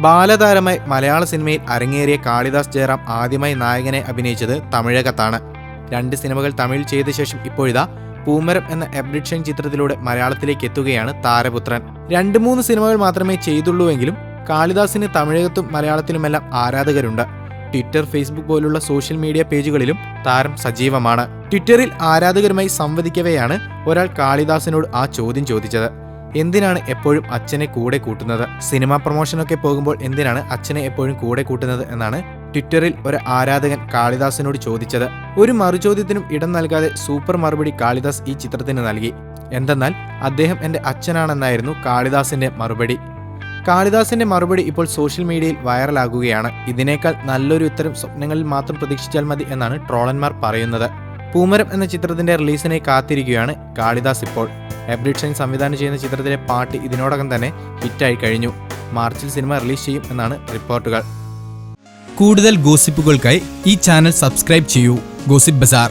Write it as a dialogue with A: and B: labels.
A: ബാലതാരമായി മലയാള സിനിമയിൽ അരങ്ങേറിയ കാളിദാസ് ജയറാം ആദ്യമായി നായകനെ അഭിനയിച്ചത് തമിഴകത്താണ്. രണ്ട് സിനിമകൾ തമിഴിൽ ചെയ്ത ശേഷം ഇപ്പോഴിതാ പൂമരം എന്ന എബ്രിഡ്ഷൻ ചിത്രത്തിലൂടെ മലയാളത്തിലേക്ക് എത്തുകയാണ് താരപുത്രൻ. രണ്ട് മൂന്ന് സിനിമകൾ മാത്രമേ ചെയ്തുള്ളൂവെങ്കിലും കാളിദാസിന് തമിഴകത്തും മലയാളത്തിലുമെല്ലാം ആരാധകരുണ്ട്. ട്വിറ്റർ ഫേസ്ബുക്ക് പോലുള്ള സോഷ്യൽ മീഡിയ പേജുകളിലും താരം സജീവമാണ്. ട്വിറ്ററിൽ ആരാധകരുമായി സംവദിക്കവെയാണ് ഒരാൾ കാളിദാസിനോട് ആ ചോദ്യം ചോദിച്ചത്. എന്തിനാണ് എപ്പോഴും അച്ഛനെ കൂടെ കൂട്ടുന്നത്? സിനിമാ പ്രൊമോഷനൊക്കെ പോകുമ്പോൾ എന്തിനാണ് അച്ഛനെ എപ്പോഴും കൂടെ കൂട്ടുന്നത് എന്നാണ് ട്വിറ്ററിൽ ഒരു ആരാധകൻ കാളിദാസിനോട് ചോദിച്ചത്. ഒരു മറുചോദ്യത്തിനും ഇടം നൽകാതെ സൂപ്പർ മറുപടി കാളിദാസ് ഈ ചിത്രത്തിന് നൽകി. എന്തെന്നാൽ അദ്ദേഹം എന്റെ അച്ഛനാണെന്നായിരുന്നു കാളിദാസിന്റെ മറുപടി. കാളിദാസിന്റെ മറുപടി ഇപ്പോൾ സോഷ്യൽ മീഡിയയിൽ വൈറലാകുകയാണ്. ഇതിനേക്കാൾ നല്ലൊരു ഉത്തരം സ്വപ്നങ്ങളിൽ മാത്രം പ്രതീക്ഷിച്ചാൽ മതി എന്നാണ് ട്രോളന്മാർ പറയുന്നത്. പൂമരം എന്ന ചിത്രത്തിന്റെ റിലീസിനെ കാത്തിരിക്കുകയാണ് കാളിദാസ് ഇപ്പോൾ. എബ്രിഡ് സംവിധാനം ചെയ്യുന്ന ചിത്രത്തിലെ പാട്ട് ഇതിനോടകം തന്നെ ഹിറ്റായി കഴിഞ്ഞു. മാർച്ചിൽ സിനിമ റിലീസ് ചെയ്യും എന്നാണ് റിപ്പോർട്ടുകൾ.
B: കൂടുതൽ ഗോസിപ്പുകൾക്കായി ഈ ചാനൽ സബ്സ്ക്രൈബ് ചെയ്യൂ. Gossip bazaar.